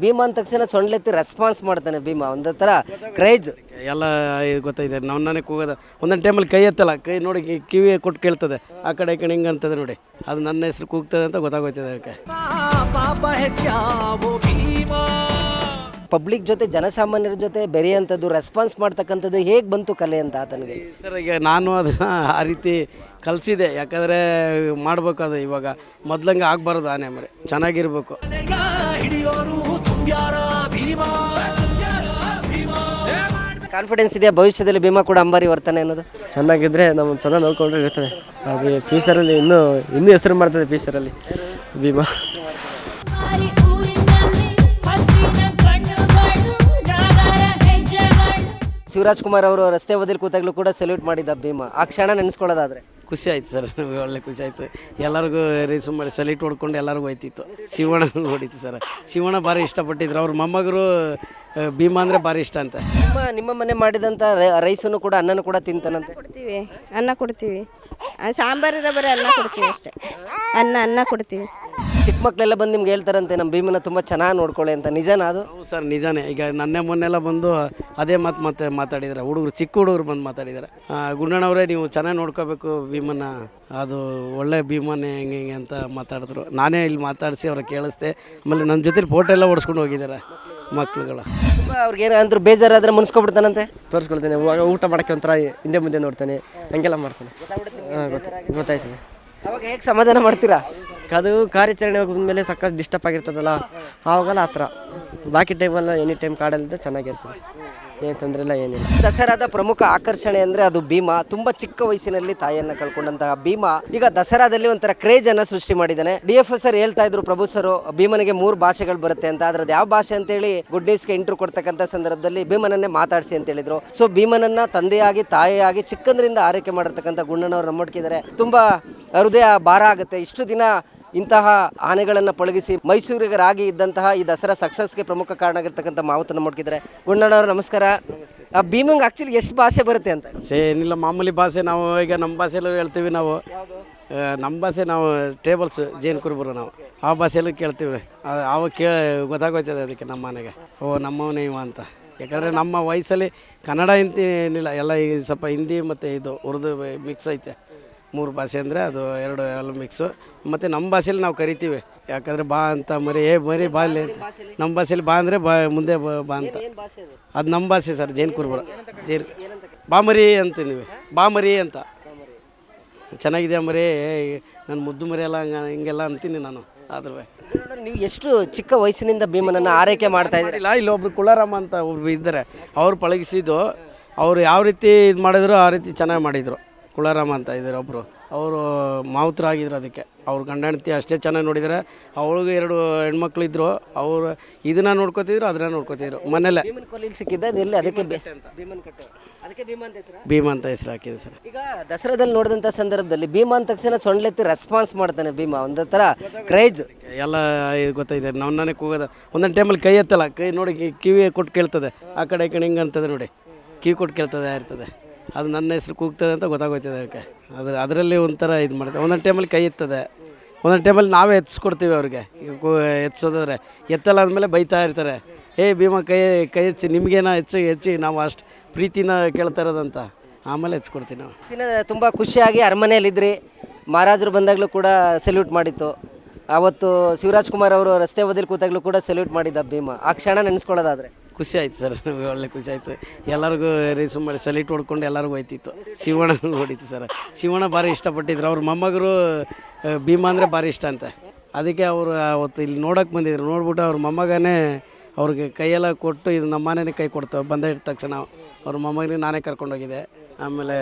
ಭೀಮಾ ಅಂದ ತಕ್ಷಣ ಸೊಂಡ್ಲೆತ್ತಿ ರೆಸ್ಪಾನ್ಸ್ ಮಾಡ್ತಾನೆ ಭೀಮಾ. ಒಂದೇ ಥರ ಕ್ರೇಜ್ ಎಲ್ಲ ಇದು ಗೊತ್ತಾಗಿದೆ ನಾವು ನನಗೆ ಕೂಗೋದ. ಒಂದೊಂದು ಟೈಮಲ್ಲಿ ಕೈ ಎತ್ತಲ್ಲ. ಕೈ ನೋಡಿ ಕಿ- ಕಿವಿ ಕೊಟ್ಟು ಕೇಳ್ತದೆ. ಆ ಕಡೆ ಈ ಕಡೆ ಹಿಂಗೆ ಅಂತದೆ ನೋಡಿ. ಅದು ನನ್ನ ಹೆಸರು ಕೂಗ್ತದೆ ಅಂತ ಗೊತ್ತಾಗೋಯ್ತದೆ ಅದಕ್ಕೆ. ಪಬ್ಲಿಕ್ ಜೊತೆ ಜನಸಾಮಾನ್ಯರ ಜೊತೆ ಬೆರೆಯುವಂಥದ್ದು ರೆಸ್ಪಾನ್ಸ್ ಮಾಡ್ತಕ್ಕಂಥದ್ದು ಹೇಗೆ ಬಂತು ಕಲೆ ಅಂತ ಆತನಿಗೆ? ಸರ್ ಈಗ ನಾನು ಅದನ್ನು ಆ ರೀತಿ ಕಲಿಸಿದೆ. ಯಾಕಂದರೆ ಮಾಡಬೇಕು ಅದು ಇವಾಗ. ಮೊದ್ಲಂಗೆ ಆಗಬಾರ್ದು ಆನೆ ಮರಿ. ಚೆನ್ನಾಗಿರ್ಬೇಕು. ಕಾನ್ಫಿಡೆನ್ಸ್ ಇದೆ ಭವಿಷ್ಯದಲ್ಲಿ ಭೀಮಾ ಕೂಡ ಅಂಬಾರಿ ವರ್ತನೆ ಅನ್ನೋದು? ಚೆನ್ನಾಗಿದ್ರೆ ನಮ್ಮ ಚೆನ್ನಾಗಿ ನೋಡ್ಕೊಂಡ್ರೆ ಇರ್ತದೆ. ಅದು ಫ್ಯೂಚರಲ್ಲಿ ಇನ್ನೂ ಇನ್ನೂ ಹೆಸರು ಮಾಡ್ತದೆ ಫ್ಯೂಚರಲ್ಲಿ ಭೀಮಾ. ಶಿವರಾಜ್ ಕುಮಾರ್ ಅವರು ರಸ್ತೆ ಬದಿಲಿ ಕೂತಾಗ್ಲೂ ಕೂಡ ಸೆಲ್ಯೂಟ್ ಮಾಡಿದ್ದ ಭೀಮಾ. ಆ ಕ್ಷಣ ನೆನೆಸ್ಕೊಳ್ಳೋದಾದ್ರೆ. ಖುಷಿ ಆಯ್ತು ಸರ್ ಒಳ್ಳೆ ಖುಷಿ ಆಯಿತು. ಎಲ್ಲರಿಗೂ ರೀಸು ಮಾಡಿ ಸೆಲ್ಯೂಟ್ ಹೊಡ್ಕೊಂಡು ಎಲ್ಲರಿಗೂ ಹೋಯ್ತಿತ್ತು. ಶಿವಣ್ಣ ಹೊಡಿತು ಸರ್. ಶಿವಣ್ಣ ಭಾರಿ ಇಷ್ಟಪಟ್ಟಿದ್ರು. ಅವ್ರ ಮೊಮ್ಮಗರು ಭೀಮಾ ಅಂದರೆ ಭಾರಿ ಇಷ್ಟ ಅಂತ. ನಿಮ್ಮ ನಿಮ್ಮ ಮನೆ ಮಾಡಿದಂಥ ರೈಸನ್ನು ಕೂಡ ಅನ್ನನೂ ಕೂಡ ತಿಂತಾನಂತೆ? ಕೊಡ್ತೀವಿ. ಅನ್ನ ಕೊಡ್ತೀವಿ. ಆ, ಸಾಂಬಾರಿದ್ರೆ ಬರೀ ಅನ್ನ ಕೊಡ್ತೀವಿ ಅಷ್ಟೇ. ಅನ್ನ ಅನ್ನ ಕೊಡ್ತೀವಿ. ಚಿಕ್ಕ ಮಕ್ಕಳೆಲ್ಲ ಬಂದು ನಿಮ್ಗೆ ಹೇಳ್ತಾರಂತೆ ನಮ್ಮ ಭೀಮನ ತುಂಬ ಚೆನ್ನಾಗಿ ನೋಡ್ಕೊಳ್ಳಿ ಅಂತ. ನಿಜನಾ ಅದು? ಹೌದು ಸರ್ ನಿಜಾನೇ. ಈಗ ನನ್ನೆ ಮೊನ್ನೆಲ್ಲ ಬಂದು ಅದೇ ಮಾತು ಮತ್ತೆ ಮಾತಾಡಿದ್ದಾರೆ ಹುಡುಗರು ಚಿಕ್ಕ ಹುಡುಗರು ಬಂದು ಮಾತಾಡಿದ್ದಾರೆ ಗುಂಡಣ್ಣವರೇ ನೀವು ಚೆನ್ನಾಗಿ ನೋಡ್ಕೋಬೇಕು ಭೀಮನ ಅದು ಒಳ್ಳೆ ಭೀಮನೇ ಹೆಂಗೆ ಹೆಂಗೆ ಅಂತ ಮಾತಾಡಿದ್ರು. ನಾನೇ ಇಲ್ಲಿ ಮಾತಾಡಿಸಿ ಅವ್ರ ಕೇಳಿಸ್ದೆ. ಆಮೇಲೆ ನನ್ನ ಜೊತೆ ಫೋಟೋ ಎಲ್ಲ ಓಡಿಸ್ಕೊಂಡು ಹೋಗಿದ್ದಾರೆ ಮಕ್ಳುಗಳು. ತುಂಬ ಅವ್ರಿಗೆ ಏನಾದ್ರು ಬೇಜಾರಾದ್ರೆ ಮುನ್ಸ್ಕೊಬಿಡ್ತಾನಂತೆ? ತೋರಿಸ್ಕೊಳ್ತೇನೆ. ಇವಾಗ ಊಟ ಮಾಡೋಕ್ಕೆ ಒಂಥರ ಹಿಂದೆ ಮುಂದೆ ನೋಡ್ತಾನೆ. ಹಂಗೆಲ್ಲ ಮಾಡ್ತಾನೆ. ಹಾಂ ಗೊತ್ತು ಗೊತ್ತಾಯ್ತದೆ. ಅವಾಗ ಹೇಗೆ ಸಮಾಧಾನ ಮಾಡ್ತೀರಾ? ಅದು ಕಾರ್ಯಾಚರಣೆ ಹೋಗಿದ್ಮೇಲೆ ಸಖತ್ ಡಿಸ್ಟರ್ಬ್ ಆಗಿರ್ತದಲ್ಲ, ಆವಾಗೆಲ್ಲ ಆ ಥರ. ಬಾಕಿ ಟೈಮಲ್ಲ ಎನಿ ಟೈಮ್ ಕಾಡಲ್ಲಿದ್ದ ಚೆನ್ನಾಗಿರ್ತದೆ. ಏನು ತೊಂದರೆ ಇಲ್ಲ, ಏನಿಲ್ಲ. ದಸರಾದ ಪ್ರಮುಖ ಆಕರ್ಷಣೆ ಅಂದರೆ ಅದು ಭೀಮಾ. ತುಂಬ ಚಿಕ್ಕ ವಯಸ್ಸಿನಲ್ಲಿ ತಾಯಿಯನ್ನು ಕಳ್ಕೊಂಡಂತಹ ಭೀಮಾ. ಈಗ ದಸರಾದಲ್ಲಿ ಒಂಥರ ಕ್ರೇಜ್ ಸೃಷ್ಟಿ ಮಾಡಿದ್ದಾನೆ. ಡಿ ಎಫ್ ಸರ್ ಹೇಳ್ತಾ ಇದ್ರು, ಪ್ರಭು ಸರ್ ಭೀಮನಿಗೆ ಮೂರು ಭಾಷೆಗಳು ಬರುತ್ತೆ ಅಂತ. ಅದ್ರದ್ದು ಯಾವ ಭಾಷೆ ಅಂತೇಳಿ ಗುಡ್ ನ್ಯೂಸ್ಗೆ ಇಂಟ್ರು ಕೊಡ್ತಕ್ಕಂಥ ಸಂದರ್ಭದಲ್ಲಿ ಭೀಮನನ್ನೇ ಮಾತಾಡಿಸಿ ಅಂತ ಹೇಳಿದ್ರು ಸೊ ಭೀಮನನ್ನ ತಂದೆಯಾಗಿ, ತಾಯಿಯಾಗಿ ಚಿಕ್ಕಂದ್ರಿಂದ ಆರೈಕೆ ಮಾಡಿರ್ತಕ್ಕಂಥ ಗುಣನವ್ರು ನಮ್ಮೊಟ್ಟಿದ್ದಾರೆ ತುಂಬ ಹೃದಯ ಭಾರ ಆಗುತ್ತೆ. ಇಷ್ಟು ದಿನ ಇಂತಹ ಆನೆಗಳನ್ನು ಪಳಗಿಸಿ ಮೈಸೂರಿಗರಾಗಿ ಇದ್ದಂತಹ ಈ ದಸರಾ ಸಕ್ಸಸ್ಗೆ ಪ್ರಮುಖ ಕಾರಣ ಆಗಿರ್ತಕ್ಕಂಥ ಮಾವತ್ತು ನಮ್ಮೊಟ್ಟಿದ್ದಾರೆ ಗುಂಡಣ್ಣವರು ನಮಸ್ಕಾರ. ಆ ಭೀಮಂಗ್ ಆಕ್ಚುಲಿ ಎಷ್ಟು ಭಾಷೆ ಬರುತ್ತೆ ಅಂತ? ಸೇ ಏನಿಲ್ಲ ಮಾಮೂಲಿ ಭಾಷೆ ನಾವು ಈಗ ನಮ್ಮ ಭಾಷೆಯಲ್ಲೂ ಹೇಳ್ತೀವಿ ನಾವು. ನಮ್ಮ ಭಾಷೆ ನಾವು ಟೇಬಲ್ಸ್ ಜೇನು ಕುರುಬರು ನಾವು. ಆ ಭಾಷೆಯಲ್ಲೂ ಕೇಳ್ತೀವಿ. ಅವು ಕೇಳ ಗೊತ್ತಾಗೋಯ್ತದೆ ಅದಕ್ಕೆ ನಮ್ಮ ಮನೆಗೆ. ಓ ನಮ್ಮವನೇ ಇವ ಅಂತ. ಯಾಕಂದರೆ ನಮ್ಮ ವಯಸ್ಸಲ್ಲಿ ಕನ್ನಡ ಇಂತ ಏನಿಲ್ಲ. ಎಲ್ಲ ಈಗ ಸ್ವಲ್ಪ ಹಿಂದಿ ಮತ್ತು ಇದು ಉರ್ದು ಮಿಕ್ಸ್ ಐತೆ. ಮೂರು ಭಾಷೆ ಅಂದರೆ ಅದು ಎರಡು ಎಲ್ಲ ಮಿಕ್ಸು ಮತ್ತು ನಮ್ಮ ಭಾಷೆಯಲ್ಲಿ ನಾವು ಕರಿತೀವಿ. ಯಾಕಂದರೆ ಬಾ ಅಂತ ಮರಿ ಏ ಮರಿ ಬಾ ಇಲ್ಲಿ ಅಂತ. ನಮ್ಮ ಭಾಷೆಯಲ್ಲಿ ಬಾ ಅಂದರೆ ಬಾ ಮುಂದೆ ಬಾ ಬಾ ಅಂತ. ಅದು ನಮ್ಮ ಭಾಷೆ ಸರ್ ಜೈನ್ ಕುರ್ಬರ. ಜೈನ್. ಬಾ ಮರಿ ಅಂತ ನೀವು. ಬಾ ಮರಿ ಅಂತ. ಚೆನ್ನಾಗಿದೆ ಮರಿ? ನನ್ನ ಮುದ್ದು ಮರಿ ಎಲ್ಲ ಹಂಗೆ ಹಿಂಗೆಲ್ಲ ಅಂತೀನಿ ನಾನು. ಆದ್ರೂ ನೀವು ಎಷ್ಟು ಚಿಕ್ಕ ವಯಸ್ಸಿನಿಂದ ಭೀಮನನ್ನು ಆರೈಕೆ ಮಾಡ್ತಾ ಇದ್ದೀರಿ? ಇಲ್ಲ ಇಲ್ಲೊಬ್ರು ಕುಳಾರಾಮ ಅಂತ ಒಬ್ರು ಇದ್ದಾರೆ. ಅವ್ರು ಪಳಗಿಸಿದ್ದು ಅವರು ಯಾವ ರೀತಿ ಇದು ಮಾಡಿದ್ರು ಆ ರೀತಿ ಚೆನ್ನಾಗಿ ಮಾಡಿದರು. ಕುಳಾರಾಮ ಅಂತ ಇದ್ದಾರೆ ಒಬ್ಬರು ಅವರು ಮಾವುತರಾಗಿದ್ರು ಅದಕ್ಕೆ. ಅವ್ರ ಗಂಡ ಹೆಂಡತಿ ಅಷ್ಟೇ ಚೆನ್ನಾಗಿ ನೋಡಿದ್ದಾರೆ ಅವಳಿಗೆ ಎರಡು ಹೆಣ್ಮಕ್ಳು ಇದ್ದರು ಅವರು ಇದನ್ನ ನೋಡ್ಕೋತಿದ್ರು ಅದನ್ನ ನೋಡ್ಕೋತಿದ್ರು. ಮನೇಲೆ ಸಿಕ್ಕಿದ್ದ ಅದು ಅದಕ್ಕೆ ಅದಕ್ಕೆ ಭೀಮ ಅಂತ ಹೆಸರಾ? ಭೀಮ ಅಂತ ಹೆಸರು ಹಾಕಿದೆ ಸರ್. ಈಗ ದಸರಾದಲ್ಲಿ ನೋಡಿದಂಥ ಸಂದರ್ಭದಲ್ಲಿ ಭೀಮ ಅಂದ ತಕ್ಷಣ ಸೊಂಡ್ಲೆತ್ತಿ ರೆಸ್ಪಾನ್ಸ್ ಮಾಡ್ತಾನೆ ಭೀಮ. ಒಂದು ಥರ ಕ್ರೇಜ್ ಎಲ್ಲ ಇದು ಗೊತ್ತಾಗಿದೆ ನಾವು ನನಗೆ ಕೂಗೋದ ಒಂದೊಂದು ಟೈಮಲ್ಲಿ ಕೈ ಎತ್ತಲ್ಲ. ಕೈ ನೋಡಿ ಕಿವಿ ಕೊಟ್ಟು ಕೇಳ್ತದೆ. ಆ ಕಡೆ ಈ ಕಡೆ ಹಿಂಗೆ ಅಂತದೆ ನೋಡಿ. ಕಿವಿ ಕೊಟ್ಟು ಕೇಳ್ತದೆ ಇರ್ತದೆ. ಅದು ನನ್ನ ಹೆಸರು ಕೂಗ್ತದೆ ಅಂತ ಗೊತ್ತಾಗೋಯ್ತದೆ ಅದಕ್ಕೆ. ಅದ್ರ ಅದರಲ್ಲಿ ಒಂಥರ ಇದು ಮಾಡ್ತದೆ ಒಂದೊಂದು ಟೈಮಲ್ಲಿ ಕೈ ಎತ್ತದೆ. ಒಂದೊಂದು ಟೈಮಲ್ಲಿ ನಾವೇ ಎತ್ಸ್ಕೊಡ್ತೀವಿ ಅವ್ರಿಗೆ. ಈಗ ಕೂ ಎತ್ಸೋದಾದ್ರೆ ಎತ್ತಲ್ಲ ಅಂದಮೇಲೆ ಬೈತಾ ಇರ್ತಾರೆ. ಏ ಭೀಮಾ, ಕೈ ಕೈ ಹೆಚ್ಚಿ ನಿಮಗೇನ ಹೆಚ್ಚಿ ಹೆಚ್ಚಿ ನಾವು ಅಷ್ಟು ಪ್ರೀತಿನ ಕೇಳ್ತಾ ಇರೋದಂತ. ಆಮೇಲೆ ಹೆಚ್ಕೊಡ್ತೀವಿ ನಾವು. ದಿನ ತುಂಬ ಖುಷಿಯಾಗಿ ಅರಮನೆಯಲ್ಲಿದ್ರಿ. ಮಹಾರಾಜರು ಬಂದಾಗಲೂ ಕೂಡ ಸೆಲ್ಯೂಟ್ ಮಾಡಿತ್ತು. ಅವತ್ತು ಶಿವರಾಜ್ ಕುಮಾರ್ ಅವರು ರಸ್ತೆ ಬದಿಲಿ ಕೂತಾಗಲೂ ಕೂಡ ಸೆಲ್ಯೂಟ್ ಮಾಡಿದ್ದ ಭೀಮಾ. ಆ ಕ್ಷಣ ನೆನೆಸ್ಕೊಳ್ಳೋದಾದ್ರೆ. ಖುಷಿ ಆಯ್ತು ಸರ್ ಒಳ್ಳೆ ಖುಷಿ ಆಯಿತು. ಎಲ್ಲರಿಗೂ ರೀಸು ಮಾಡಿ ಸಲೀಟ್ ಹೊಡ್ಕೊಂಡು ಎಲ್ಲರಿಗೂ ಹೋಯ್ತಿತ್ತು. ಶಿವಣ್ಣ ಹೊಡಿತು ಸರ್. ಶಿವಣ್ಣ ಭಾರಿ ಇಷ್ಟಪಟ್ಟಿದ್ರು. ಅವ್ರ ಮೊಮ್ಮಗರು ಭೀಮಾ ಅಂದರೆ ಭಾರಿ ಇಷ್ಟ ಅಂತ. ಅದಕ್ಕೆ ಅವರು ಅವತ್ತು ಇಲ್ಲಿ ನೋಡೋಕೆ ಬಂದಿದ್ರು. ನೋಡ್ಬಿಟ್ಟು ಅವ್ರ ಮೊಮ್ಮಗನೇ ಅವ್ರಿಗೆ ಕೈಯೆಲ್ಲ ಕೊಟ್ಟು ಇದು ನಮ್ಮ ಮನೆನೇ ಕೈ ಕೊಡ್ತಾವೆ ಬಂದ ಇಟ್ಟ ತಕ್ಷಣ ಅವ್ರ ಮೊಮ್ಮಗನಿಗೆ ನಾನೇ ಕರ್ಕೊಂಡೋಗಿದ್ದೆ ಆಮೇಲೆ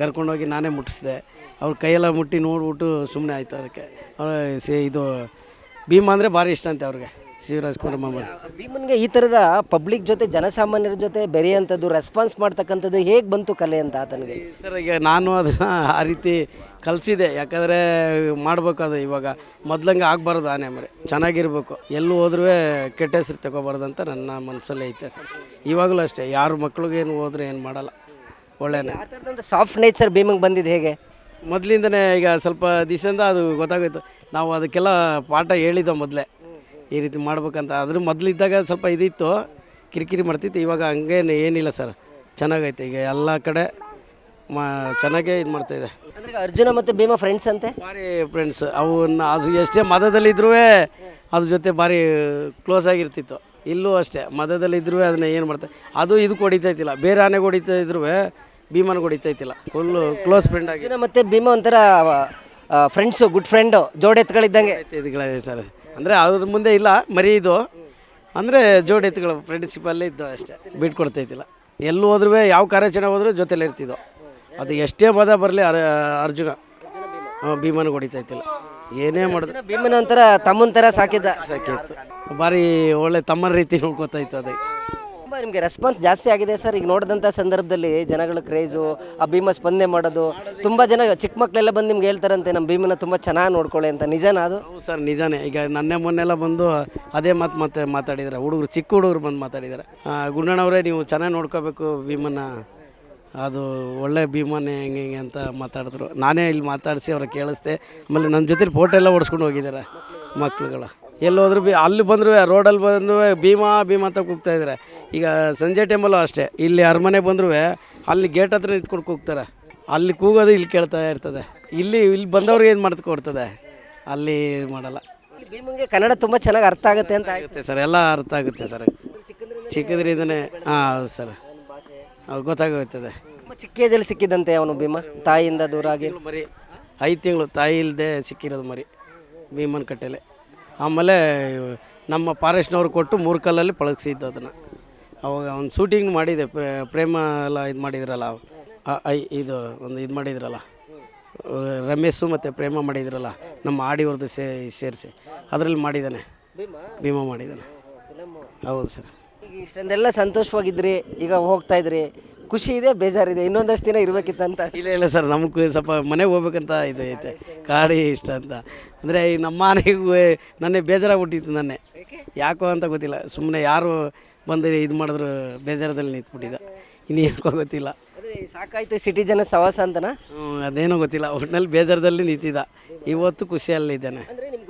ಕರ್ಕೊಂಡೋಗಿ ನಾನೇ ಮುಟ್ಟಿಸಿದೆ. ಅವ್ರ ಕೈಯೆಲ್ಲ ಮುಟ್ಟಿ ನೋಡ್ಬಿಟ್ಟು ಸುಮ್ಮನೆ ಆಯಿತು ಅದಕ್ಕೆ. ಇದು ಭೀಮಾ ಅಂದರೆ ಭಾರಿ ಇಷ್ಟ ಅಂತೆ ಅವ್ರಿಗೆ. ಶಿವರಾಜ್ ಕುಮಾರ್ ಮೊಮ್ಮಗ ಭೀಮನ್ಗೆ ಈ ಥರದ ಪಬ್ಲಿಕ್ ಜೊತೆ ಜನಸಾಮಾನ್ಯರ ಜೊತೆ ಬೆರೆಯುವಂಥದ್ದು ರೆಸ್ಪಾನ್ಸ್ ಮಾಡ್ತಕ್ಕಂಥದ್ದು ಹೇಗೆ ಬಂತು ಕಲೆ ಅಂತ ಆತನಿಗೆ? ಸರ್ ಈಗ ನಾನು ಅದನ್ನು ಆ ರೀತಿ ಕಲಿಸಿದೆ. ಯಾಕಂದರೆ ಮಾಡ್ಬೇಕು ಅದು ಇವಾಗ. ಮೊದ್ಲಂಗೆ ಆಗಬಾರ್ದು ಆನೆ ಮರಿ. ಚೆನ್ನಾಗಿರ್ಬೇಕು. ಎಲ್ಲೂ ಹೋದ್ರೂ ಕೆಟ್ಟ ಹೆಸ್ರು ತಗೋಬಾರ್ದು ಅಂತ ನನ್ನ ಮನಸ್ಸಲ್ಲಿ ಐತೆ ಸರ್. ಇವಾಗಲೂ ಅಷ್ಟೇ. ಯಾರು ಮಕ್ಳಿಗೇನು ಹೋದ್ರೆ ಏನು ಮಾಡಲ್ಲ. ಒಳ್ಳೆಯೇ ಆ ಸಾಫ್ಟ್ ನೇಚರ್ ಭೀಮಂಗೆ ಬಂದಿದ್ದು ಹೇಗೆ? ಮೊದಲಿಂದನೇ ಈಗ ಸ್ವಲ್ಪ ದಿವಸದಿಂದ ಅದು ಗೊತ್ತಾಗೋಯ್ತು. ನಾವು ಅದಕ್ಕೆಲ್ಲ ಪಾಠ ಹೇಳಿದ್ದೋ ಮೊದಲೇ. ಈ ರೀತಿ ಮಾಡ್ಬೇಕಂತ. ಅದ್ರ ಮೊದಲಿದ್ದಾಗ ಸ್ವಲ್ಪ ಇದಿತ್ತು ಕಿರಿಕಿರಿ ಮಾಡ್ತಿತ್ತು ಇವಾಗ ಹಂಗೇನು ಏನಿಲ್ಲ ಸರ್. ಚೆನ್ನಾಗೈತೆ ಈಗ ಎಲ್ಲ ಕಡೆ ಮಾ ಚೆನ್ನಾಗೇ ಇದು ಮಾಡ್ತಾಯಿದೆ ಅಂದ್ರೆ ಈಗ ಅರ್ಜುನ ಮತ್ತು ಭೀಮಾ ಫ್ರೆಂಡ್ಸ್ ಅಂತೆ? ಭಾರಿ ಫ್ರೆಂಡ್ಸ್ ಅವನ್ನ ಅದು ಎಷ್ಟೇ ಮದದಲ್ಲಿದ್ದರೂ ಅದ್ರ ಜೊತೆ ಭಾರಿ ಕ್ಲೋಸ್ ಆಗಿರ್ತಿತ್ತು. ಇಲ್ಲೂ ಅಷ್ಟೇ ಮದದಲ್ಲಿದ್ದರೂ ಅದನ್ನ ಏನು ಮಾಡ್ತಾ ಅದು ಇದಕ್ಕೆ ಹೊಡಿತೈತಿಲ್ಲ ಬೇರೆ ಆನೆಗೆ ಹೊಡಿತಾ ಇದ್ರೂ ಭೀಮನ ಹೊಡಿತೈತಿಲ್ಲ ಫುಲ್ಲು ಕ್ಲೋಸ್ ಫ್ರೆಂಡ್ ಆಗಿ ಅರ್ಜುನ ಮತ್ತು ಭೀಮಾ ಒಂಥರ ಫ್ರೆಂಡ್ಸು ಗುಡ್ ಫ್ರೆಂಡು ಜೋಡೆತ್ಗಳಿದ್ದಂಗೆ. ಇದುಗಳಿದೆ ಸರ್. ಅಂದರೆ ಅದ್ರ ಮುಂದೆ ಇಲ್ಲ ಮರಿ ಇದು. ಅಂದರೆ ಜೋಡಿ ಎತ್ತುಗಳು ಫ್ರೆಂಡ್ಶಿಪ್ಪಲ್ಲೇ ಇದ್ದು ಅಷ್ಟೇ. ಬಿಟ್ಕೊಡ್ತೈತಿಲ್ಲ ಎಲ್ಲಿ ಎಲ್ಲೂ ಹೋದ್ರೂ ಯಾವ ಕಾರ್ಯಾಚರಣೆ ಹೋದ್ರೂ ಜೊತೆಲೇ ಇರ್ತಿದ್ದೋ ಅದು ಎಷ್ಟೇ ಪದ ಬರಲಿ ಅರ್ಜುನ ಭೀಮನ ಹೊಡಿತೈತಿಲ್ಲ ಏನೇ ಮಾಡಿದ್ರು ಭೀಮನ ಒಂಥರ ತಮ್ಮನ ಥರ ಸಾಕಿದ್ದ ಸಾಕಿತ್ತು ಭಾರಿ ಒಳ್ಳೆ ತಮ್ಮನ ರೀತಿ ನೋಡ್ಕೋತಾ ಇತ್ತು ಅದು. ನಿಮಗೆ ರೆಸ್ಪಾನ್ಸ್ ಜಾಸ್ತಿ ಆಗಿದೆ ಸರ್. ಈಗ ನೋಡಿದಂಥ ಸಂದರ್ಭದಲ್ಲಿ ಜನಗಳ ಕ್ರೇಜು ಆ ಭೀಮ ಸ್ಪಂದನೆ ಮಾಡೋದು, ತುಂಬ ಜನ ಚಿಕ್ಕ ಮಕ್ಕಳೆಲ್ಲ ಬಂದು ನಿಮ್ಗೆ ಹೇಳ್ತಾರಂತೆ ನಮ್ಮ ಭೀಮನ ತುಂಬ ಚೆನ್ನಾಗಿ ನೋಡ್ಕೊಳ್ಳಿ ಅಂತ. ನಿಜನಾ ಅದು? ಸರ್, ನಿಜಾನೇ. ಈಗ ನನ್ನೆ ಮೊನ್ನೆಲ್ಲ ಬಂದು ಅದೇ ಮಾತು ಮತ್ತೆ ಮಾತಾಡಿದ್ರೆ. ಹುಡುಗರು, ಚಿಕ್ಕ ಹುಡುಗರು ಬಂದು ಮಾತಾಡಿದ್ದಾರೆ ಗುಂಡಣ್ಣವರೇ ನೀವು ಚೆನ್ನಾಗಿ ನೋಡ್ಕೋಬೇಕು ಭೀಮನ ಅದು ಒಳ್ಳೆ ಭೀಮನೇ ಹೆಂಗೆ ಹೆಂಗೆ ಅಂತ ಮಾತಾಡಿದ್ರು. ನಾನೇ ಇಲ್ಲಿ ಮಾತಾಡಿಸಿ ಅವ್ರಿಗೆ ಕೇಳಿಸ್ದೆ. ಆಮೇಲೆ ನನ್ನ ಜೊತೆ ಫೋಟೋ ಎಲ್ಲ ಓಡಿಸ್ಕೊಂಡು ಹೋಗಿದ್ದಾರೆ ಮಕ್ಳುಗಳು ಎಲ್ಲೋದ್ರು ಬಿ ಅಲ್ಲಿ ಬಂದರೂ ರೋಡಲ್ಲಿ ಬಂದರೂ ಭೀಮಾ ಭೀಮಾ ಅಂತ ಕೂಗ್ತಾ ಇದ್ದಾರೆ ಈಗ ಸಂಜೆ ಟೈಮಲ್ಲೂ ಅಷ್ಟೇ ಇಲ್ಲಿ ಅರಮನೆ ಬಂದರೂ ಅಲ್ಲಿ ಗೇಟ್ ಹತ್ರ ನಿಂತ್ಕೊಂಡು ಕೂಗ್ತಾರೆ. ಅಲ್ಲಿ ಕೂಗೋದು ಇಲ್ಲಿ ಕೇಳ್ತಾ ಇರ್ತದೆ. ಇಲ್ಲಿ ಇಲ್ಲಿ ಬಂದವ್ರಿಗೆ ಏನು ಮಾಡ್ತಾ ಕೊಡ್ತದೆ? ಅಲ್ಲಿ ಮಾಡಲ್ಲ. ಭೀಮಂಗೆ ಕನ್ನಡ ತುಂಬ ಚೆನ್ನಾಗಿ ಅರ್ಥ ಆಗುತ್ತೆ ಅಂತ ಆಗುತ್ತೆ ಸರ್ ಎಲ್ಲ ಅರ್ಥ ಆಗುತ್ತೆ ಸರ್. ಚಿಕ್ಕದ್ರಿಂದನೇ ಹಾಂ ಹೌದು ಸರ್. ಗೊತ್ತಾಗುತ್ತದೆ ಗೊತ್ತಾಗೋಗ್ತದೆ ಚಿಕ್ಕ ಏಜಲ್ಲಿ ಸಿಕ್ಕಿದಂತೆ ಅವನು ಭೀಮ ತಾಯಿಯಿಂದ ದೂರ ಆಗಿ. ಮರಿ ಐದು ತಿಂಗಳು ತಾಯಿ ಇಲ್ಲದೆ ಸಿಕ್ಕಿರೋದು ಮರಿ ಭೀಮನ ಕಟ್ಟೆಲೆ. ಆಮೇಲೆ ನಮ್ಮ ಫಾರೆಸ್ಟ್ನವ್ರು ಕೊಟ್ಟು ಮೂರು ಕಲ್ಲಲ್ಲಿ ಪಳಗಿಸಿದ್ದು ಅದನ್ನು. ಅವಾಗ ಒಂದು ಶೂಟಿಂಗ್ ಮಾಡಿದೆ ಪ್ರೇ- ಪ್ರೇಮ ಎಲ್ಲ ಇದು ಮಾಡಿದ್ರಲ್ಲ ಇದು ಒಂದು ಇದು ಮಾಡಿದ್ರಲ್ಲ ರಮೇಶು ಮತ್ತು ಪ್ರೇಮ ಮಾಡಿದ್ರಲ್ಲ ನಮ್ಮ ಆಡಿಯವ್ರದ್ದು ಸೇ ಸೇರಿಸಿ ಅದರಲ್ಲಿ ಮಾಡಿದ್ದಾನೆ. ಭೀಮ? ಮಾಡಿದ್ದಾನೆ. ಹೌದು ಸರ್. ಈಗ ಇಷ್ಟೊಂದೆಲ್ಲ ಸಂತೋಷವಾಗಿದ್ರಿ ಈಗ ಹೋಗ್ತಾ ಇದ್ರಿ ಖುಷಿ ಇದೆ ಬೇಜಾರಿದೆ. ಇನ್ನೊಂದಷ್ಟು ದಿನ ಇರಬೇಕಿತ್ತಂತ. ಇಲ್ಲ ಇಲ್ಲ ಸರ್ ನಮಗೂ ಸ್ವಲ್ಪ ಮನೆಗೆ ಹೋಗ್ಬೇಕಂತ ಇದು ಐತೆ. ಕಾಡಿ ಇಷ್ಟ ಅಂತ. ಅಂದರೆ ಈ ನಮ್ಮ ಮನೆಗೂ ನನ್ನೇ ಬೇಜಾರಾಗ್ಬಿಟ್ಟಿತ್ತು ನನ್ನೆ. ಯಾಕೋ ಅಂತ ಗೊತ್ತಿಲ್ಲ. ಸುಮ್ಮನೆ ಯಾರು ಬಂದು ಇದು ಮಾಡಿದ್ರು ಬೇಜಾರದಲ್ಲಿ ನಿಂತ್ಬಿಟ್ಟಿದ್ದ. ಇನ್ನೇನಕ್ಕೋ ಗೊತ್ತಿಲ್ಲ. ಸಾಕಾಯಿತು ಸಿಟಿ ಜನ ಸವಾಸ ಅಂತನಾ? ಹ್ಞೂ ಅದೇನೋ ಗೊತ್ತಿಲ್ಲ. ಒಟ್ಟಿನಲ್ಲಿ ಬೇಜಾರದಲ್ಲಿ ನಿಂತಿದ್ದ. ಇವತ್ತು ಖುಷಿಯಲ್ಲಿದ್ದಾನೆ.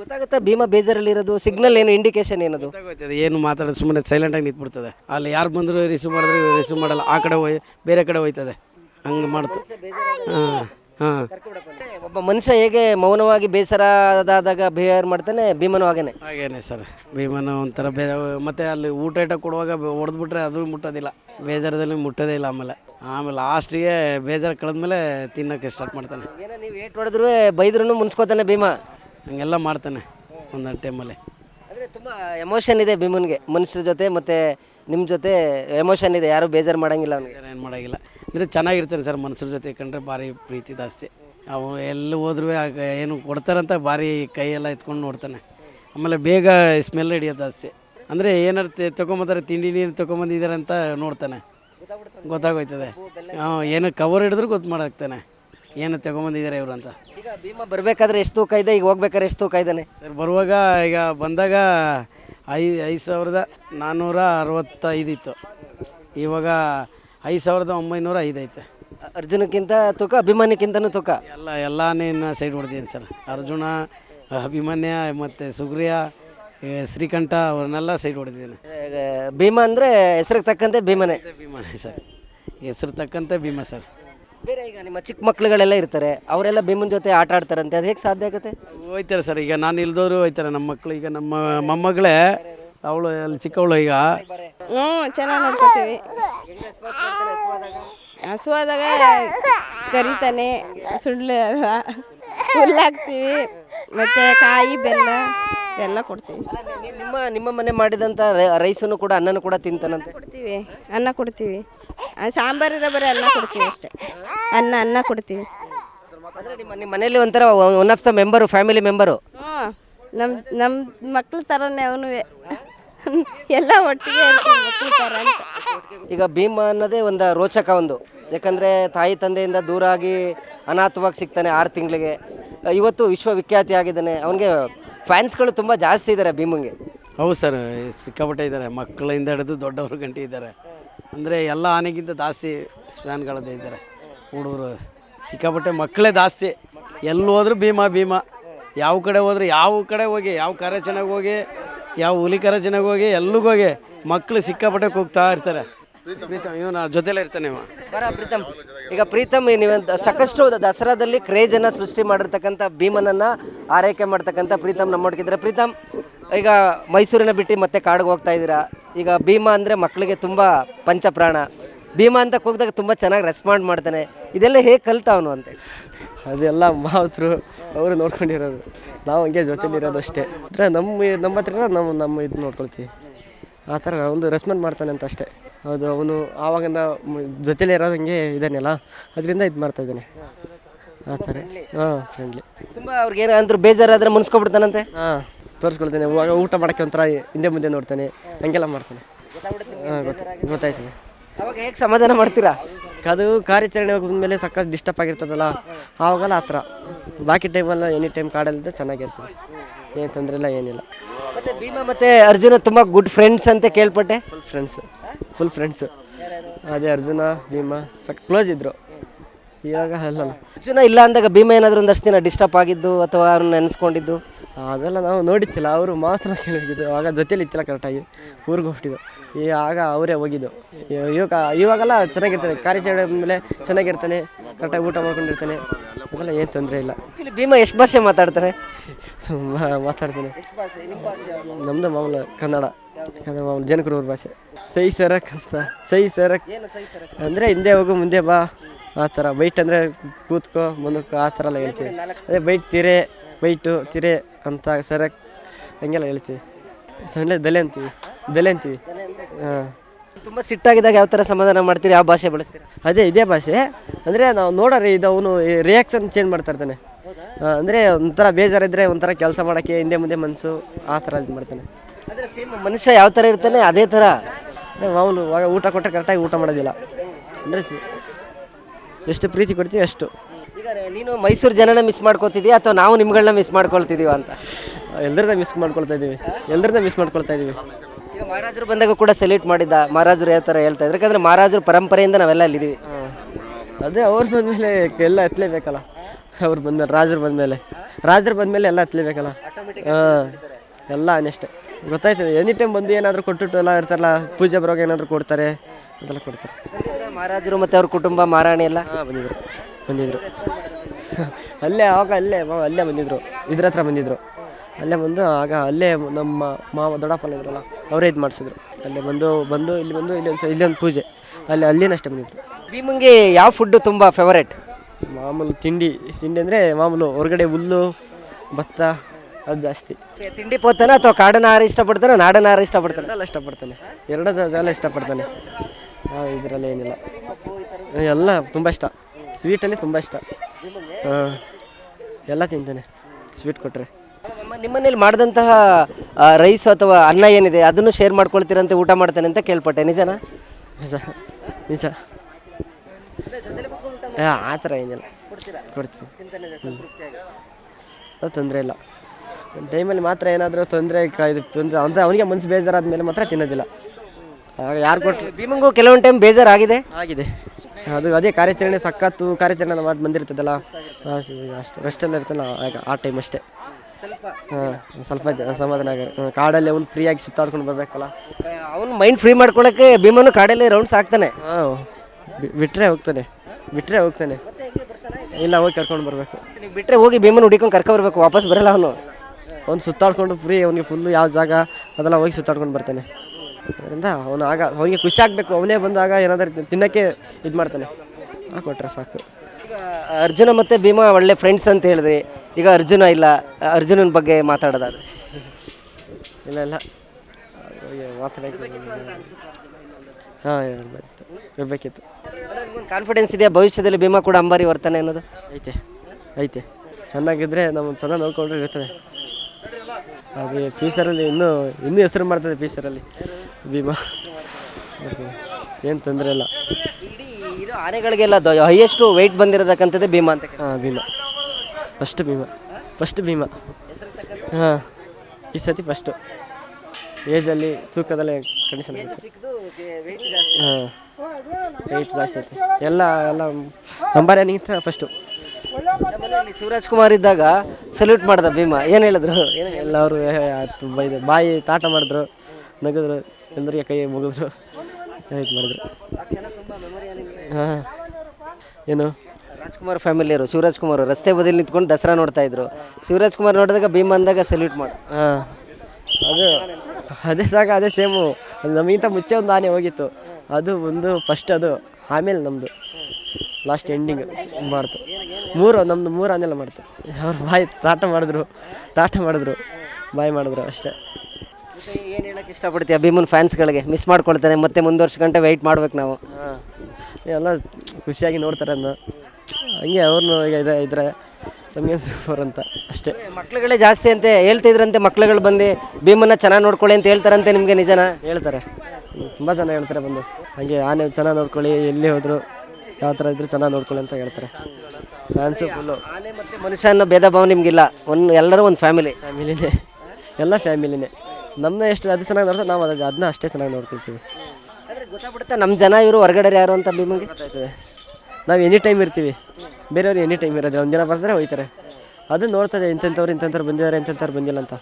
ಗೊತ್ತಾಗುತ್ತಾ? ಭೀಮ ಬೇಜಾರಲ್ಲಿರೋದು ಸಿಗ್ನಲ್ ಏನು ಇಂಡಿಕೇಶನ್ ಏನದು? ಗೊತ್ತಾಗೋಯ್ತದೆ. ಏನು ಮಾತಾಡೋದು ಸುಮ್ಮನೆ ಸೈಲೆಂಟಾಗಿ ನಿಂತ್ಬಿಡ್ತದೆ. ಅಲ್ಲಿ ಯಾರು ಬಂದರೂ ರಿಸೀವ್ ಮಾಡಿದ್ರೆ ರಿಸೀವ್ ಮಾಡಲ್ಲ. ಆ ಕಡೆ ಹೋಯ್ ಬೇರೆ ಕಡೆ ಹೋಯ್ತದೆ. ಹಂಗೆ ಮಾಡ್ತು. ಹಾಂ ಹಾಂ. ಒಬ್ಬ ಮನುಷ್ಯ ಹೇಗೆ ಮೌನವಾಗಿ ಬೇಸರದಾದಾಗ ಬಿಹೇವ್ ಮಾಡ್ತಾನೆ? ಭೀಮನು ಹಾಗೇನೆ. ಹಾಗೇನೆ ಸರ್. ಭೀಮನ ಒಂಥರ ಬೇ ಮತ್ತೆ ಅಲ್ಲಿ ಊಟ ಐಟ ಕೊಡುವಾಗ ಹೊಡೆದ್ಬಿಟ್ರೆ ಅದು ಮುಟ್ಟೋದಿಲ್ಲ. ಬೇಜಾರದಲ್ಲಿ ಮುಟ್ಟೋದೇ ಇಲ್ಲ ಆಮೇಲೆ. ಆಮೇಲೆ ಲಾಸ್ಟಿಗೆ ಬೇಜಾರು ಕಳೆದ್ಮೇಲೆ ತಿನ್ನೋಕ್ಕೆ ಸ್ಟಾರ್ಟ್ ಮಾಡ್ತಾನೆ. ಏನೋ ನೀವು ಏಟ್ ಹೊಡೆದ್ರು ಬೈದ್ರೂ ಮುನ್ಸ್ಕೋತಾನೆ ಭೀಮ. ಹಂಗೆಲ್ಲ ಮಾಡ್ತಾನೆ ಒಂದೊಂದು ಟೈಮಲ್ಲಿ ಅಂದರೆ ತುಂಬ ಎಮೋಷನ್ ಇದೆ ಭೀಮನ್ಗೆ. ಮನುಷ್ಯರ ಜೊತೆ ಮತ್ತು ನಿಮ್ಮ ಜೊತೆ ಎಮೋಷನ್ ಇದೆ. ಯಾರು ಬೇಜಾರು ಮಾಡೋಂಗಿಲ್ಲ ಅವ್ನಿಗೆ. ಏನು ಮಾಡೋಂಗಿಲ್ಲ. ಅಂದರೆ ಚೆನ್ನಾಗಿರ್ತಾನೆ ಸರ್ ಮನುಷ್ಯರ ಜೊತೆ ಕಂಡ್ರೆ ಭಾರಿ ಪ್ರೀತಿ ಜಾಸ್ತಿ. ಅವು ಎಲ್ಲಿ ಹೋದ್ರೂ ಆಗ ಏನು ಕೊಡ್ತಾರಂತ ಭಾರಿ ಕೈಯೆಲ್ಲ ಎತ್ಕೊಂಡು ನೋಡ್ತಾನೆ. ಆಮೇಲೆ ಬೇಗ ಸ್ಮೆಲ್ ಹಿಡಿಯೋದು ಜಾಸ್ತಿ. ಅಂದರೆ ಏನಾರು ತೆ- ತೊಗೊಂಬತ್ತಾರೆ ತಿಂಡಿ ನೀರು ತೊಗೊಂಬಂದಿದ್ದಾರೆ ಅಂತ ನೋಡ್ತಾನೆ. ಗೊತ್ತಾಗೋಯ್ತದೆ. ಹಾಂ ಏನು ಕವರ್ ಹಿಡಿದ್ರು ಗೊತ್ತು ಮಾಡಾಕ್ತಾನೆ. ಏನು ತಗೊಂಬಂದಿದ್ದಾರೆ ಇವರು ಅಂತ? ಈಗ ಭೀಮ ಬರಬೇಕಾದ್ರೆ ಎಷ್ಟು ತೂಕ ಇದೆ? ಈಗ ಹೋಗ್ಬೇಕಾದ್ರೆ ಎಷ್ಟು ತೂಕ ಇದ್ದಾನೆ ಸರ್ ಬರುವಾಗ ಈಗ ಬಂದಾಗ ಐ ಐದು ಸಾವಿರದ ನಾನ್ನೂರ ಅರವತ್ತೈದು ಇತ್ತು. ಇವಾಗ ಐದು ಸಾವಿರದ ಒಂಬೈನೂರ ಐದು ಐತೆ. ಅರ್ಜುನಕ್ಕಿಂತ ತೂಕ ಅಭಿಮಾನಿಗಿಂತನೂ ತೂಕ? ಎಲ್ಲ ಎಲ್ಲಾನೇನು ಸೈಡ್ ಹೊಡೆದೀನಿ ಸರ್. ಅರ್ಜುನ ಅಭಿಮನ್ಯ ಮತ್ತು ಸುಗ್ರಿಯ ಈ ಶ್ರೀಕಂಠ ಅವ್ರನ್ನೆಲ್ಲ ಸೈಡ್ ಹೊಡೆದಿದ್ದೀನಿ. ಭೀಮ ಅಂದರೆ ಹೆಸ್ರಿಗೆ ತಕ್ಕಂತೆ ಭೀಮನೇ. ಭೀಮನೇ ಸರ್. ಹೆಸರು ತಕ್ಕಂತೆ ಭೀಮ ಸರ್. ಬೇರೆ ಈಗ ನಿಮ್ಮ ಚಿಕ್ಕ ಮಕ್ಳುಗಳೆಲ್ಲ ಇರ್ತಾರೆ ಅವರೆಲ್ಲ ಬಿಮ್ಮನ ಜೊತೆ ಆಟ ಆಡ್ತಾರಂತೆ ಅದು ಹೇಗೆ ಸಾಧ್ಯ ಆಗುತ್ತೆ? ಹೋಯ್ತಾರೆ ಸರ್ ಈಗ ನಾನು ಇಲ್ದೋರು ಹೋಯ್ತಾರೆ ನಮ್ಮ ಮಕ್ಕಳು ಈಗ ನಮ್ಮ ಮೊಮ್ಮಗಳೇ ಅವಳು ಅಲ್ಲಿ ಚಿಕ್ಕವಳು ಈಗ. ಹ್ಞೂ ಚೆನ್ನಾಗಿ ನೋಡ್ಕೊತೀವಿ. ಹಸುವಾದಾಗ ಕರಿತಾನೆ ಸುಳ್ಳು ಹುಲ್ಲಾಕ್ತೀವಿ ಮತ್ತು ಕಾಯಿ ಬೆಲ್ಲ ಎಲ್ಲ ಕೊಡ್ತೀವಿ. ನಿಮ್ಮ ನಿಮ್ಮ ಮನೆ ಮಾಡಿದಂಥ ರೈಸನ್ನು ಕೂಡ ಅನ್ನನೂ ಕೂಡ ತಿಂತಾನಂತ? ಕೊಡ್ತೀವಿ ಅನ್ನ ಕೊಡ್ತೀವಿ. ಸಾಂಬಾರಿರೋ ಬರೀ ಅನ್ನ ಕೊಡ್ತೀವಿ ಅಷ್ಟೇ. ಅನ್ನ ಅನ್ನ ಕೊಡ್ತೀವಿ. ಅಂದರೆ ನಿಮ್ಮ ನಿಮ್ಮ ಮನೇಲಿ ಒಂಥರ one of the member family member ಹ್ಞೂ ನಮ್ಮ ನಮ್ಮ ಮಕ್ಳ ಥರನೇ ಅವನು ಎಲ್ಲ ಒಟ್ಟಿಗೆ ಇರ್ತೀವಿ ಮಕ್ಳ ಥರ ಅಂತ. ಈಗ ಭೀಮ ಅನ್ನೋದೇ ಒಂದು ರೋಚಕ ಒಂದು. ಯಾಕಂದರೆ ತಾಯಿ ತಂದೆಯಿಂದ ದೂರ ಆಗಿ ಅನಾಥವಾಗಿ ಸಿಗ್ತಾನೆ ಆರು ತಿಂಗಳಿಗೆ. ಇವತ್ತು ವಿಶ್ವವಿಖ್ಯಾತಿ ಆಗಿದ್ದಾನೆ. ಅವನಿಗೆ ಫ್ಯಾನ್ಸ್ಗಳು ತುಂಬ ಜಾಸ್ತಿ ಇದ್ದಾರೆ ಭೀಮಂಗೆ. ಹೌದು ಸರ್ ಸಿಕ್ಕಾಪಟ್ಟೆ ಇದ್ದಾರೆ ಮಕ್ಕಳಿಂದ ಹಿಡಿದು ದೊಡ್ಡವರು ಗಂಟೆ ಇದ್ದಾರೆ ಅಂದರೆ ಎಲ್ಲ ಆನೆಗಿಂತ ಜಾಸ್ತಿ ಸ್ಪ್ಯಾನ್ಗಳದ್ದೇ ಇದ್ದಾರೆ. ಹುಡುಗರು ಸಿಕ್ಕಾಪಟ್ಟೆ ಮಕ್ಕಳೇ ಜಾಸ್ತಿ. ಎಲ್ಲಿ ಹೋದರೂ ಭೀಮ ಭೀಮ. ಯಾವ ಕಡೆ ಹೋದ್ರೆ ಯಾವ ಕಡೆ ಹೋಗಿ, ಯಾವ ಕಾರ್ಯಾಚರಣೆಗೆ ಹೋಗಿ, ಯಾವ ಹುಲಿ ಜನಕ್ಕೆ ಹೋಗಿ, ಎಲ್ಲಿಗೆ ಹೋಗಿ ಮಕ್ಕಳು ಸಿಕ್ಕಾಪಟ್ಟೆ ಕೂಗ್ತಾ ಇರ್ತಾರೆ. ಪ್ರೀತಮ್, ಇವನ ಜೊತೆಲೇ ಇರ್ತಾನೆ ಇವ. ಬರ ಪ್ರೀತಮ್. ಈಗ ಪ್ರೀತಮ್, ನೀವು ಸಾಕಷ್ಟು ದಸರಾದಲ್ಲಿ ಕ್ರೇಜನ್ನು ಸೃಷ್ಟಿ ಮಾಡಿರ್ತಕ್ಕಂಥ ಭೀಮನನ್ನು ಆರೈಕೆ ಮಾಡ್ತಕ್ಕಂಥ ಪ್ರೀತಮ್ ನಮ್ಮೊಟ್ಟಿಗಿದ್ರೆ ಪ್ರೀತಮ್ ಈಗ ಮೈಸೂರಿನ ಬಿಟ್ಟು ಮತ್ತೆ ಕಾಡಿಗೆ ಹೋಗ್ತಾ ಇದ್ದೀರಾ? ಈಗ ಭೀಮ ಅಂದರೆ ಮಕ್ಕಳಿಗೆ ತುಂಬ ಪಂಚಪ್ರಾಣ. ಭೀಮಾ ಅಂತ ಕೂಗಿದಾಗ ತುಂಬ ಚೆನ್ನಾಗಿ ರೆಸ್ಪಾಂಡ್ ಮಾಡ್ತಾನೆ. ಇದೆಲ್ಲ ಹೇಗೆ ಕಲ್ತಾವನು ಅಂತ ಅದೆಲ್ಲ ಮಾವಸರು ಅವರು ನೋಡ್ಕೊಂಡಿರೋದು. ನಾವು ಹಂಗೆ ಜೊತೆಲಿರೋದು ಅಷ್ಟೇ. ಅಂದರೆ ನಮ್ಮ ನಮ್ಮ ಹತ್ರ ನಾವು ನಮ್ಮ ಇದು ನೋಡ್ಕೊಳ್ತೀವಿ. ಆ ಥರ ಒಂದು ರೆಸ್ಪಾಂಡ್ ಮಾಡ್ತಾನೆ ಅಂತ ಅಷ್ಟೇ. ಅದು ಅವನು ಆವಾಗಿಂದ ಜೊತೆಲಿ ಇರೋದು ಹಂಗೆ ಇದ್ದಾನೆಲ್ಲ ಅದರಿಂದ ಇದು ಮಾಡ್ತಾ ಇದ್ದಾನೆ. ಆ ಥರ. ಹಾಂ ಫ್ರೆಂಡ್ಲಿ ತುಂಬ ಅವ್ರಿಗೆ ಏನಾದ್ರು ಬೇಜಾರಾದರೆ ಮುನ್ಸ್ಕೊಬಿಡ್ತಾನಂತೆ? ಹಾಂ. ತೋರಿಸ್ಕೊಳ್ತಾನೆ. ಇವಾಗ ಊಟ ಮಾಡೋಕ್ಕೆ ಒಂಥರ ಹಿಂದೆ ಮುಂದೆ ನೋಡ್ತೇನೆ. ಹಂಗೆಲ್ಲ ಮಾಡ್ತಾನೆ. ಹಾಂ ಗೊತ್ತು. ಗೊತ್ತಾಯ್ತದೆ. ಅವಾಗ ಹೇಗೆ ಸಮಾಧಾನ ಮಾಡ್ತೀರಾ? ಅದು ಕಾರ್ಯಾಚರಣೆ ಹೋಗಿದ್ಮೇಲೆ ಸಖತ್ ಡಿಸ್ಟರ್ಬ್ ಆಗಿರ್ತದಲ್ಲ ಆವಾಗೆಲ್ಲ ಆ ಥರ. ಬಾಕಿ ಟೈಮಲ್ಲ ಎನಿ ಟೈಮ್ ಕಾಡಲ್ಲಿದ್ದ ಚೆನ್ನಾಗಿರ್ತದೆ. ಏನು ತೊಂದರೆ ಇಲ್ಲ ಏನಿಲ್ಲ. ಮತ್ತೆ ಭೀಮ ಮತ್ತೆ ಅರ್ಜುನ ತುಂಬ ಗುಡ್ ಫ್ರೆಂಡ್ಸ್ ಅಂತ ಕೇಳ್ಪಟ್ಟೆ? ಫುಲ್ ಫ್ರೆಂಡ್ಸು ಫುಲ್ ಫ್ರೆಂಡ್ಸು ಅದೇ ಅರ್ಜುನ ಭೀಮಾ ಸಕ್ ಕ್ಲೋಸ್ ಇದ್ದರು ಇವಾಗ ಅಲ್ಲ. ಅರ್ಜುನ ಇಲ್ಲ ಅಂದಾಗ ಭೀಮ ಏನಾದರೂ ಒಂದಷ್ಟು ದಿನ ಡಿಸ್ಟರ್ಬ್ ಆಗಿದ್ದು ಅಥವಾ ಅವ್ರನ್ನ ನೆನೆಸ್ಕೊಂಡಿದ್ದು? ಅದೆಲ್ಲ ನಾವು ನೋಡಿತ್ತಿಲ್ಲ ಅವರು ಮಾಸ್ತ್ರ ಕೇಳಿದ್ದು ಆಗ ಜೊತೆಲಿ ಇತ್ತಿಲ್ಲ ಕರೆಕ್ಟಾಗಿ ಊರಿಗೆ ಹೋಗ್ತಿದ್ದು ಈ ಆಗ ಅವರೇ ಹೋಗಿದ್ದು. ಇವ- ಇವಾಗ ಇವಾಗೆಲ್ಲ ಚೆನ್ನಾಗಿರ್ತಾನೆ. ಕಾರ್ಯಾಚರಣೆ ಮೇಲೆ ಚೆನ್ನಾಗಿರ್ತಾನೆ. ಕರೆಕ್ಟಾಗಿ ಊಟ ಮಾಡ್ಕೊಂಡಿರ್ತಾನೆ. ಅದೆಲ್ಲ ಏನು ತೊಂದರೆ ಇಲ್ಲ. ಆ್ಯಕ್ಚುಲಿ ಭೀಮ ಎಷ್ಟು ಭಾಷೆ ಮಾತಾಡ್ತಾರೆ? ತುಂಬ ಮಾತಾಡ್ತಾನೆ. ನಮ್ಮದು ಮಾಮೂಲು ಕನ್ನಡ. ಕನ್ನಡ ಮಾಮೂಲು ಅವ್ರ ಭಾಷೆ. ಸೈ ಸರಕ್ ಅಂತ. ಸೈ ಸರಕ್. ಅಂದರೆ ಹಿಂದೆ ಹೋಗು ಮುಂದೆ ಬಾ. ಆ ಥರ. ಬೈಟ್ ಅಂದರೆ ಕೂತ್ಕೋ ಮುನುಕೋ ಆ ಥರ ಎಲ್ಲ ಹೇಳ್ತೀವಿ. ಅದೇ ಬೈಟ್ ತಿರೆ. ಬೈಟು ತಿರೆ ಅಂತ ಸರಕ್ ಹಂಗೆಲ್ಲ ಹೇಳ್ತೀವಿ. ಸಣ್ಣ ದಲೆ ಅಂತೀವಿ. ದಲೆ ಅಂತೀವಿ. ಹಾಂ. ತುಂಬ ಸಿಟ್ಟಾಗಿದ್ದಾಗ ಯಾವ ಥರ ಸಮಾಧಾನ ಮಾಡ್ತೀರಿ ಯಾವ ಭಾಷೆ ಬಳಸ್ತೀರಿ? ಅದೇ ಇದೇ ಭಾಷೆ. ಅಂದರೆ ನಾವು ನೋಡೋರಿ ಇದು ಅವನು ರಿಯಾಕ್ಷನ್ ಚೇಂಜ್ ಮಾಡ್ತಾ ಇರ್ತಾನೆ. ಅಂದರೆ ಒಂಥರ ಬೇಜಾರಿದ್ದರೆ ಒಂಥರ ಕೆಲಸ ಮಾಡೋಕ್ಕೆ ಹಿಂದೆ ಮುಂದೆ ಮನಸ್ಸು ಆ ಥರ ಇದು ಮಾಡ್ತಾನೆ. ಅಂದರೆ ಸೇಮ್ ಮನುಷ್ಯ ಯಾವ ಥರ ಇರ್ತಾನೆ ಅದೇ ಥರ ಅವನು ಊಟ ಕೊಟ್ಟರೆ ಕರೆಕ್ಟಾಗಿ ಊಟ ಮಾಡೋದಿಲ್ಲ. ಅಂದರೆ ಎಷ್ಟು ಪ್ರೀತಿ ಕೊಡ್ತೀವಿ ಅಷ್ಟು. ಈಗ ನೀನು ಮೈಸೂರು ಜನನ ಮಿಸ್ ಮಾಡ್ಕೊತಿದ್ಯಾ ಅಥವಾ ನಾವು ನಿಮ್ಗಳನ್ನ ಮಿಸ್ ಮಾಡ್ಕೊಳ್ತಿದೀವ ಅಂತ? ಎಲ್ಲರನ್ನ ಮಿಸ್ ಮಾಡ್ಕೊಳ್ತಾ ಇದ್ದೀವಿ ಎಲ್ಲರನ್ನ ಮಿಸ್ ಮಾಡ್ಕೊಳ್ತಾ ಇದ್ದೀವಿ ಈಗ ಮಹಾರಾಜರು ಬಂದಾಗ ಕೂಡ ಸೆಲ್ಯೂಟ್ ಮಾಡಿದ್ದ ಮಹಾರಾಜರು ಯಾವ ಥರ ಹೇಳ್ತಾ ಇದ್ರು? ಯಾಕಂದ್ರೆ ಮಹಾರಾಜರು ಪರಂಪರೆಯಿಂದ ನಾವೆಲ್ಲ ಅಲ್ಲಿದ್ದೀವಿ. ಅದೇ ಅವ್ರು ಬಂದಮೇಲೆ ಎಲ್ಲ ಎತ್ತಲೇಬೇಕಲ್ಲ ಅವ್ರು ಬಂದಮೇಲೆ ರಾಜರು ಬಂದಮೇಲೆ. ರಾಜರು ಬಂದಮೇಲೆ ಎಲ್ಲ ಎತ್ತಲೇಬೇಕಲ್ಲ ಹಾಂ. ಎಲ್ಲ ಅನಿಷ್ಟೆ. ಗೊತ್ತಾಯ್ತದೆ ಎನಿ ಟೈಮ್ ಬಂದು ಏನಾದರೂ ಕೊಟ್ಟುಟ್ಟು ಎಲ್ಲ ಇರ್ತಾರಲ್ಲ ಪೂಜೆ ಬರೋವಾಗ ಏನಾದರೂ ಕೊಡ್ತಾರೆ ಅದೆಲ್ಲ ಕೊಡ್ತಾರೆ. ಮಹಾರಾಜರು ಮತ್ತು ಅವ್ರ ಕುಟುಂಬ ಮಹಾರಾಣಿ ಎಲ್ಲ? ಬಂದಿದ್ರು. ಬಂದಿದ್ರು. ಅಲ್ಲೇ ಆವಾಗ ಅಲ್ಲೇ ಅಲ್ಲೇ ಬಂದಿದ್ರು. ಇದ್ರ ಹತ್ರ ಬಂದಿದ್ರು. ಅಲ್ಲೇ ಬಂದು ಆಗ ಅಲ್ಲೇ ನಮ್ಮ ಮಾವ ದೊಡ್ಡಪ್ಪನ ಇದ್ರಲ್ಲ ಅವರೇ ಇದು ಮಾಡಿಸಿದ್ರು. ಅಲ್ಲೇ ಬಂದು ಬಂದು ಇಲ್ಲಿ ಬಂದು ಇಲ್ಲಿ ಒಂದು ಇಲ್ಲಿ ಒಂದು ಪೂಜೆ. ಅಲ್ಲಿ ಅಲ್ಲಿನಷ್ಟೇ ಬಂದಿದ್ರು. ಭೀಮಂಗೆ ಯಾವ ಫುಡ್ಡು ತುಂಬ ಫೇವರೇಟ್ ಮಾಮೂಲು ತಿಂಡಿ ತಿಂಡಿ ಅಂದರೆ ಮಾಮೂಲು ಹೊರಗಡೆ ಹುಲ್ಲು ಭತ್ತ ಅದು ಜಾಸ್ತಿ. ತಿಂಡಿ ಪೋತಾನ ಅಥವಾ ಕಾಡನ ಆಹಾರ ಇಷ್ಟಪಡ್ತಾನೆ ನಾಡನ ಆಹಾರ ಇಷ್ಟಪಡ್ತಾನೆ? ಎಲ್ಲ ಇಷ್ಟಪಡ್ತಾನೆ. ಎರಡು ಜಾಲ ಇಷ್ಟಪಡ್ತಾನೆ. ಇದರಲ್ಲಿ ಏನಿಲ್ಲ. ಎಲ್ಲ ತುಂಬ ಇಷ್ಟ. ಸ್ವೀಟಲ್ಲಿ ತುಂಬ ಇಷ್ಟ. ಹಾಂ. ಎಲ್ಲ ತಿಂತಾನೆ ಸ್ವೀಟ್ ಕೊಟ್ಟರೆ ನಿಮ್ಮನೇಲಿ ಮಾಡಿದಂತಹ ರೈಸ್ ಅಥವಾ ಅನ್ನ ಏನಿದೆ ಅದನ್ನು ಶೇರ್ ಮಾಡ್ಕೊಳ್ತೀರಂತೆ ಊಟ ಮಾಡ್ತಾನೆ ಅಂತ ಕೇಳ್ಪಟ್ಟೆ. ನಿಜನಾ? ನಿಜ. ನಿಜ. ಹಾಂ ಆ ಥರ ಏನಿಲ್ಲ. ಕೊಡ್ತೀನಿ. ಅದು ತೊಂದರೆ ಇಲ್ಲ. ಟೈಮಲ್ಲಿ ಮಾತ್ರ ಏನಾದರೂ ತೊಂದರೆ ಇದು ತೊಂದರೆ ಅಂದರೆ ಅವನಿಗೆ ಮನಸ್ಸು ಬೇಜಾರಾದ ಮೇಲೆ ಮಾತ್ರ ತಿನ್ನೋದಿಲ್ಲ. ಯಾರು ಕೊಟ್ಟರು ಭೀಮಂಗೂ ಕೆಲವೊಂದು ಟೈಮ್ ಬೇಜಾರಾಗಿದೆ? ಆಗಿದೆ. ಅದು ಅದೇ ಕಾರ್ಯಾಚರಣೆ ಸಖತ್ತು ಕಾರ್ಯಾಚರಣೆ ಮಾಡಿ ಬಂದಿರ್ತದಲ್ಲ. ಅಷ್ಟೇ ರೆಸ್ಟೆಲ್ಲ ಇರ್ತಲ್ಲ ಆಗ ಆ ಟೈಮ್ ಅಷ್ಟೇ. ಹಾಂ ಸ್ವಲ್ಪ ಜ- ಸಮಾಧಾನ ಆಗ ಕಾಡಲ್ಲಿ ಅವ್ನು ಫ್ರೀಯಾಗಿ ಸುತ್ತಾಡ್ಕೊಂಡು ಬರಬೇಕಲ್ಲ. ಅವನು ಮೈಂಡ್ ಫ್ರೀ ಮಾಡ್ಕೊಳಕ್ಕೆ ಭೀಮನು ಕಾಡಲ್ಲಿ ರೌಂಡ್ಸ್ ಹಾಕ್ತಾನೆ. ಹಾಂ ಬಿಟ್ಟರೆ ಹೋಗ್ತಾನೆ. ಬಿಟ್ಟರೆ ಹೋಗ್ತಾನೆ. ಇಲ್ಲ ಹೋಗಿ ಕರ್ಕೊಂಡು ಬರಬೇಕು. ನೀವು ಬಿಟ್ಟರೆ ಹೋಗಿ ಭೀಮನ್ ಹುಡಿಕೊಂಡು ಕರ್ಕೊ ಬರಬೇಕು ವಾಪಸ್ ಬರಲ್ಲ ಅವನು. ಅವ್ನು ಸುತ್ತಾಡ್ಕೊಂಡು ಫ್ರೀ ಅವನಿಗೆ ಫುಲ್ಲು ಯಾವ ಜಾಗ ಅದೆಲ್ಲ ಹೋಗಿ ಸುತ್ತಾಡ್ಕೊಂಡು ಬರ್ತಾನೆ. ಅದರಿಂದ ಅವನು ಆಗ ಅವನಿಗೆ ಖುಷಿ ಆಗಬೇಕು ಅವನೇ ಬಂದಾಗ ಏನಾದರೂ ತಿನ್ನೋಕ್ಕೆ ಇದು ಮಾಡ್ತಾನೆ. ಆ ಕೊಟ್ಟರೆ ಸಾಕು. ಅರ್ಜುನ ಮತ್ತು ಭೀಮಾ ಒಳ್ಳೆ ಫ್ರೆಂಡ್ಸ್ ಅಂತ ಹೇಳಿದ್ರಿ. ಈಗ ಅರ್ಜುನ ಇಲ್ಲ ಅರ್ಜುನನ ಬಗ್ಗೆ ಮಾತಾಡೋದಾದ್ರೆ. ಇಲ್ಲ ಇಲ್ಲ. ಮಾತಾಡೋಕ್ಕೆ ಹಾಂ ಇರಬೇಕಿತ್ತು. ಇರಬೇಕಿತ್ತು. ಕಾನ್ಫಿಡೆನ್ಸ್ ಇದೆಯಾ? ಭವಿಷ್ಯದಲ್ಲಿ ಭೀಮಾ ಕೂಡ ಅಂಬಾರಿ ಬರ್ತಾನೆ ಅನ್ನೋದು? ಐತೆ ಐತೆ. ಚೆನ್ನಾಗಿದ್ದರೆ ನಮ್ಮ ಚೆನ್ನಾಗಿ ನೋಡ್ಕೊಂಡ್ರೆ ಇರ್ತದೆ. ಅದು ಫ್ಯೂಚರಲ್ಲಿ ಇನ್ನೂ ಇನ್ನೂ ಹೆಸರು ಮಾಡ್ತದೆ ಫ್ಯೂಚರಲ್ಲಿ ಭೀಮಾ. ಏನು ತೊಂದರೆ ಇಲ್ಲ. ಇಡೀ ಇರೋ ಆನೆಗಳಿಗೆಲ್ಲ ಹೈಯೆಸ್ಟ್ ವೆಯ್ಟ್ ಬಂದಿರತಕ್ಕಂಥದ್ದೇ ಭೀಮಾ ಅಂತ. ಹಾಂ ಭೀಮಾ. ಫಸ್ಟ್ ಭೀಮಾ. ಫಸ್ಟ್ ಭೀಮಾ. ಹಾಂ. ಈ ಸತಿ ಫಸ್ಟು ಏಜಲ್ಲಿ ತೂಕದಲ್ಲೇ ಕಂಡೀಷನ್ ಆಗುತ್ತೆ. ಹಾಂ. ವೆಯ್ಟ್ ಜಾಸ್ತಿ ಐತೆ ಎಲ್ಲ ಎಲ್ಲ ನಂಬರ್ ಏನಿಗಿಂತ ಫಸ್ಟು ಮನೆಯಲ್ಲಿ ಶಿವರಾಜ್ ಕುಮಾರ್ ಇದ್ದಾಗ ಸಲ್ಯೂಟ್ ಮಾಡ್ದ ಭೀಮ. ಏನು ಹೇಳಿದ್ರು? ಏನು ಎಲ್ಲವರು ತುಂಬ ಇದು ಬಾಯಿ ತಾಟ ಮಾಡಿದ್ರು ನಗಿದ್ರು ಎಲ್ಲರಿಗೆ ಕೈ ಮುಗಿದ್ರು ಹೇಗೆ ಮಾಡಿದ್ರು. ಹಾಂ. ಏನು? ರಾಜ್ಕುಮಾರ್ ಫ್ಯಾಮಿಲಿಯವರು ಶಿವರಾಜ್ ಕುಮಾರ್ ರಸ್ತೆ ಬದಿಲಿ ನಿಂತ್ಕೊಂಡು ದಸರಾ ನೋಡ್ತಾ ಇದ್ರು. ಶಿವರಾಜ್ ಕುಮಾರ್ ನೋಡಿದಾಗ ಭೀಮಾ ಅಂದಾಗ ಸಲ್ಯೂಟ್ ಮಾಡು. ಹಾಂ. ಅದು ಅದೇ ಸಾಕು ಅದೇ ಸೇಮು ನಮಗಿಂತ ಮುಚ್ಚೆ ಒಂದು ಆನೆ ಹೋಗಿತ್ತು. ಅದು ಒಂದು ಫಸ್ಟ್ ಅದು ಆಮೇಲೆ ನಮ್ಮದು ಲಾಸ್ಟ್ ಎಂಡಿಂಗ್ ಮಾಡ್ತು. ಮೂರು ನಮ್ಮದು ಮೂರು ಅನ್ನೆಲ್ಲ ಮಾಡ್ತಾರೆ ಅವ್ರು ಬಾಯಿ ತಾಟ ಮಾಡಿದ್ರು ತಾಟ ಮಾಡಿದ್ರು ಬಾಯಿ ಮಾಡಿದ್ರು ಅಷ್ಟೇ. ಏನು ಹೇಳಕ್ಕೆ ಇಷ್ಟಪಡ್ತೀಯ? ಭೀಮನ್ ಫ್ಯಾನ್ಸ್ಗಳಿಗೆ ಮಿಸ್ ಮಾಡ್ಕೊಳ್ತಾರೆ ಮತ್ತೆ ಮುಂದುವರ್ಷ ಗಂಟೆ ವೆಯ್ಟ್ ಮಾಡ್ಬೇಕು ನಾವು. ಎಲ್ಲ ಖುಷಿಯಾಗಿ ನೋಡ್ತಾರೆ ಅದನ್ನ. ಹಂಗೆ ಅವ್ರನ್ನೂ ಈಗ ಇದೆ ಇದ್ರೆ ನಮಗೆ ಸೂಪರ್ ಅಂತ ಅಷ್ಟೇ. ಮಕ್ಳುಗಳೇ ಜಾಸ್ತಿ ಅಂತ ಹೇಳ್ತಿದ್ರಂತೆ ಮಕ್ಳುಗಳು ಬಂದು ಭೀಮನ್ನ ಚೆನ್ನಾಗಿ ನೋಡ್ಕೊಳ್ಳಿ ಅಂತ ಹೇಳ್ತಾರಂತೆ ನಿಮಗೆ ನಿಜನ? ಹೇಳ್ತಾರೆ. ತುಂಬ ಜನ ಹೇಳ್ತಾರೆ ಬಂದು. ಹಾಗೆ ಆನೆ ಚೆನ್ನಾಗಿ ನೋಡ್ಕೊಳ್ಳಿ ಎಲ್ಲಿ ಹೋದ್ರು ಯಾವ ಥರ ಇದ್ರು ಚೆನ್ನಾಗಿ ನೋಡ್ಕೊಳ್ಳಿ ಅಂತ ಹೇಳ್ತಾರೆ. ಫ್ಯಾನ್ಸು ಫುಲ್ಲು ಆನೆ ಮತ್ತು ಮನುಷ್ಯ ಅನ್ನೋ ಭೇದ ಭಾವ ನಿಮಗಿಲ್ಲ. ಒಂದು ಎಲ್ಲರೂ ಒಂದು ಫ್ಯಾಮಿಲಿ ಫ್ಯಾಮಿಲಿನೇ ಎಲ್ಲ ಫ್ಯಾಮಿಲಿನೇ ನಮ್ಮ ಎಷ್ಟು ಅದು ಚೆನ್ನಾಗಿ ನೋಡ್ತಾರೆ ನಾವು ಅದಕ್ಕೆ ಅದನ್ನ ಅಷ್ಟೇ ಚೆನ್ನಾಗಿ ನೋಡ್ಕೊಳ್ತೀವಿ. ಗೊತ್ತಾಗ್ಬಿಡುತ್ತೆ ನಮ್ಮ ಜನ ಇವರು ಹೊರಗಡೆ ಯಾರು ಅಂತ ನಿಮಗೆ? ನಾವು ಎನಿ ಟೈಮ್ ಇರ್ತೀವಿ. ಬೇರೆಯವ್ರು ಎನಿ ಟೈಮ್ ಇರೋದಿಲ್ಲ. ಒಂದಿನ ಬರ್ತಾರೆ ಹೋಯ್ತಾರೆ. ಅದು ನೋಡ್ತದೆ ಇಂಥವ್ರು ಇಂಥವ್ರು ಬಂದಿದ್ದಾರೆ ಇಂಥವ್ರು ಬಂದಿಲ್ಲ ಅಂತ.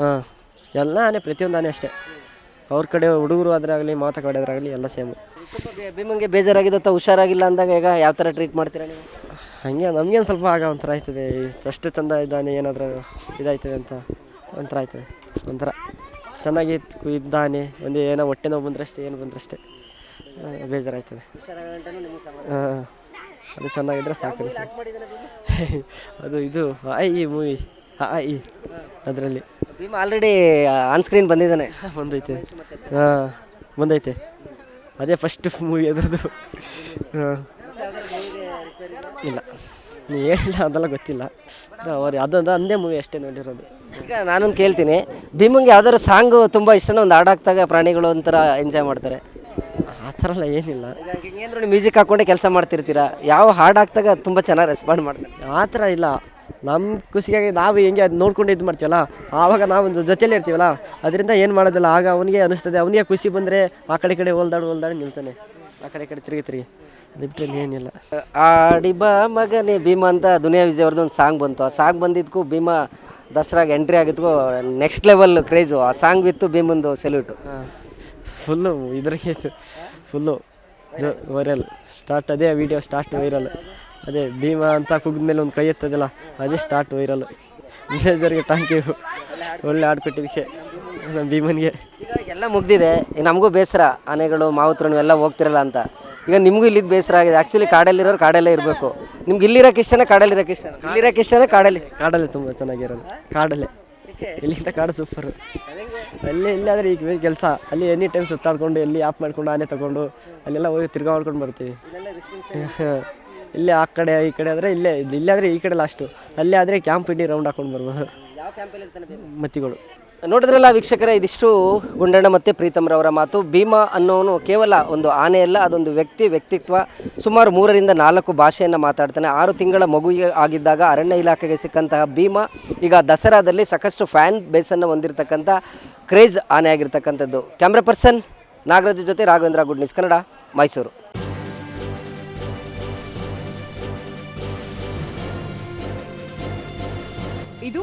ಹಾಂ. ಎಲ್ಲ ಆನೆ ಪ್ರತಿಯೊಂದು ಆನೆ ಅಷ್ಟೇ. ಅವ್ರ ಕಡೆ ಹುಡುಗರು ಆದ್ರಾಗಲಿ ಆಗಲಿ ಮಾತಾ ಕಡೆಯವ್ರಾಗಲಿ ಎಲ್ಲ ಸೇಮು ಭೀಮಂಗೆ ಬೇಜಾರಾಗಿದ್ದ ಹುಷಾರಾಗಿಲ್ಲ ಅಂದಾಗ ಈಗ ಯಾವ ಥರ ಟ್ರೀಟ್ ಮಾಡ್ತೀರಾ ನೀವು? ಹಾಗೆ ನಮಗೇನು ಸ್ವಲ್ಪ ಆಗ ಒಂಥರ ಆಯ್ತದೆ. ಅಷ್ಟು ಚಂದ ಇದ್ದಾನೆ ಏನಾದರೂ ಇದಾಯ್ತದೆ ಅಂತ ಒಂಥರ ಆಯ್ತದೆ. ಒಂಥರ ಚೆನ್ನಾಗಿ ಇದ್ದಾನೆ. ಒಂದು ಏನೋ ಹೊಟ್ಟೆ ನೋವು ಬಂದ್ರಷ್ಟೇ ಏನು ಬಂದ್ರಷ್ಟೇ. ಬೇಜಾರಾಯ್ತದೆ. ಹಾಂ ಅದು ಚೆನ್ನಾಗಿದ್ರೆ ಸಾಕು ಅದು ಇದು ಆಯ್ ಈ ಮೂವಿ ಐ ಈ ಅದರಲ್ಲಿ. ಭೀಮ ಆಲ್ರೆಡಿ ಆನ್ ಸ್ಕ್ರೀನ್ ಬಂದಿದ್ದಾನೆ. ಬಂದೈತೆ. ಹಾಂ ಬಂದೈತೆ. ಅದೇ ಫಸ್ಟ್ ಮೂವಿ ಅದರದು ಹಾಂ. ಇಲ್ಲ. ನೀ ಹೇಳಿಲ್ಲ ಅದೆಲ್ಲ ಗೊತ್ತಿಲ್ಲ. ಅವ್ರು ಅದೊಂದು ಅಂದೇ ಮೂವಿ ಅಷ್ಟೇ ನೋಡಿರೋದು. ಈಗ ನಾನೊಂದು ಕೇಳ್ತೀನಿ. ಭೀಮಂಗೆ ಯಾವ್ದಾದ್ರು ಸಾಂಗು ತುಂಬ ಇಷ್ಟನೋ ಒಂದು ಹಾಡಾಕ್ದಾಗ ಪ್ರಾಣಿಗಳು ಒಂಥರ ಎಂಜಾಯ್ ಮಾಡ್ತಾರೆ. ಆ ಥರ ಎಲ್ಲ ಏನಿಲ್ಲ. ಹಿಂಗೇಂದ್ರೆ ಮ್ಯೂಸಿಕ್ ಹಾಕೊಂಡೆ ಕೆಲಸ ಮಾಡ್ತಿರ್ತೀರಾ? ಯಾವ ಹಾಡು ಹಾಕ್ದಾಗ ತುಂಬ ಚೆನ್ನಾಗಿ ರೆಸ್ಪಾಂಡ್ ಮಾಡ್ತಾರೆ. ಆ ಥರ ಇಲ್ಲ. ನಮ್ಮ ಖುಷಿಯಾಗಿ ನಾವು ಹೆಂಗೆ ಅದು ನೋಡ್ಕೊಂಡು ಇದು ಮಾಡ್ತೀವಲ್ಲ ಆವಾಗ ನಾವು ಒಂದು ಜೊತೆಲೇ ಇರ್ತೀವಲ್ಲ ಅದರಿಂದ ಏನು ಮಾಡೋದಿಲ್ಲ. ಆಗ ಅವನಿಗೆ ಅನಿಸ್ತದೆ ಅವನಿಗೆ ಖುಷಿ ಬಂದರೆ ಆ ಕಡೆ ಕಡೆ ಹೋಲ್ದಾಡು ಹೋಲ್ದಾಡು ನಿಲ್ತಾನೆ. ಆ ಕಡೆ ಕಡೆ ತಿರುಗಿ ತಿರುಗಿ. ಅದು ಬಿಟ್ಟರೆ ಏನಿಲ್ಲ ಆಡಿ ಬಾ ಮಗನೇ ಭೀಮ ಅಂತ ದುನಿಯಾ ವಿಜಯ್ ಅವ್ರದ್ದು ಒಂದು ಸಾಂಗ್ ಬಂತು. ಆ ಸಾಂಗ್ ಬಂದಿದ್ದಕ್ಕೂ ಭೀಮ ದಸರಾಗೆ ಎಂಟ್ರಿ ಆಗಿದ್ಕೂ ನೆಕ್ಸ್ಟ್ ಲೆವೆಲ್ ಕ್ರೇಜು ಆ ಸಾಂಗ್ ಬಿತ್ತು ಭೀಮಂದು ಸೆಲ್ಯೂಟು ಫುಲ್ಲು ಇದ್ರಿಗೆ ಫುಲ್ಲು ವೈರಲ್ ಸ್ಟಾರ್ಟ್ ಅದೇ ವಿಡಿಯೋ ಸ್ಟಾರ್ಟ್ ವೈರಲ್ ಅದೇ ಭೀಮ ಅಂತ ಕುಗ್ದ್ಮೇಲೆ ಒಂದು ಕೈ ಎತ್ತದಲ್ಲ ಅದೇ ಸ್ಟಾರ್ಟ್ ವೈರಲ್ ವಿಜಯ್ ಸರ್ಗೆ ಥ್ಯಾಂಕ್ ಯು ಒಳ್ಳೆ ಹಾಡು ಕೊಟ್ಟಿದ್ದಕ್ಕೆ ನಮ್ಮ ಭೀಮನ್ಗೆ. ಈಗ ಎಲ್ಲ ಮುಗ್ದಿದೆ. ಈಗ ನಮಗೂ ಬೇಸರ. ಆನೆಗಳು ಮಾವುತ್ರನು ನೀವೆಲ್ಲ ಹೋಗ್ತಿರಲ್ಲ ಅಂತ. ಈಗ ನಿಮಗೂ ಇಲ್ಲಿದ್ದು ಬೇಸರ ಆಗಿದೆ. ಆ್ಯಕ್ಚುಲಿ ಕಾಡಲ್ಲಿರೋರು ಕಾಡಲ್ಲೇ ಇರಬೇಕು. ನಿಮ್ಗೆ ಇಲ್ಲಿರೋಕೆ ಇಷ್ಟನೇ ಕಾಡಲ್ಲಿರೋಕೆ ಇಷ್ಟ ಇಲ್ಲಿರೋಕೆ ಇಷ್ಟನೇ ಕಾಡಲ್ಲಿ. ಕಾಡಲ್ಲೇ ತುಂಬ ಚೆನ್ನಾಗಿರೋದು. ಕಾಡಲ್ಲೇ. ಇಲ್ಲಿಂದ ಕಾಡು ಸೂಪರು ಅಲ್ಲಿ ಇಲ್ಲಾದರೆ ಈಗ ಕೆಲಸ. ಅಲ್ಲಿ ಎನಿ ಟೈಮ್ ಸುತ್ತಾಡ್ಕೊಂಡು ಎಲ್ಲಿ ಆಪ್ ಮಾಡ್ಕೊಂಡು ಆನೆ ತಗೊಂಡು ಅಲ್ಲೆಲ್ಲ ಹೋಗಿ ತಿರ್ಗಾ ಮಾಡ್ಕೊಂಡು ಬರ್ತೀವಿ. ಇಲ್ಲೇ ಆ ಕಡೆ ಈ ಕಡೆ ಆದರೆ ಇಲ್ಲೇ ಇಲ್ಲಿ ಆದರೆ ಈ ಕಡೆ ಲಾಸ್ಟು ಅಲ್ಲೇ ಆದರೆ ಕ್ಯಾಂಪ್ ಇಡೀ ರೌಂಡ್ ಹಾಕೊಂಡು ಬರ್ಬೋದು. ಮತ್ತಿಗಳು. ನೋಡಿದ್ರಲ್ಲ ವೀಕ್ಷಕರೇ, ಇದಿಷ್ಟು ಗುಂಡಣ್ಣ ಮತ್ತು ಪ್ರೀತಮ್ರವರ ಮಾತು. ಭೀಮಾ ಅನ್ನೋನು ಕೇವಲ ಒಂದು ಆನೆಯಲ್ಲ ಅದೊಂದು ವ್ಯಕ್ತಿ, ವ್ಯಕ್ತಿತ್ವ. ಸುಮಾರು ಮೂರರಿಂದ ನಾಲ್ಕು ಭಾಷೆಯನ್ನು ಮಾತಾಡ್ತಾನೆ. ಆರು ತಿಂಗಳ ಮಗುವಿಗೆ ಆಗಿದ್ದಾಗ ಅರಣ್ಯ ಇಲಾಖೆಗೆ ಸಿಕ್ಕಂತಹ ಭೀಮಾ ಈಗ ದಸರಾದಲ್ಲಿ ಸಾಕಷ್ಟು ಫ್ಯಾನ್ ಬೇಸನ್ನು ಹೊಂದಿರತಕ್ಕಂಥ ಕ್ರೇಜ್ ಆನೆ ಆಗಿರ್ತಕ್ಕಂಥದ್ದು. ಕ್ಯಾಮ್ರಾ ಪರ್ಸನ್ ನಾಗರಾಜ್ ಜೊತೆ ರಾಘವೇಂದ್ರ ಗುಡ್ ನ್ಯೂಸ್ ಕನ್ನಡ ಮೈಸೂರು ಇದು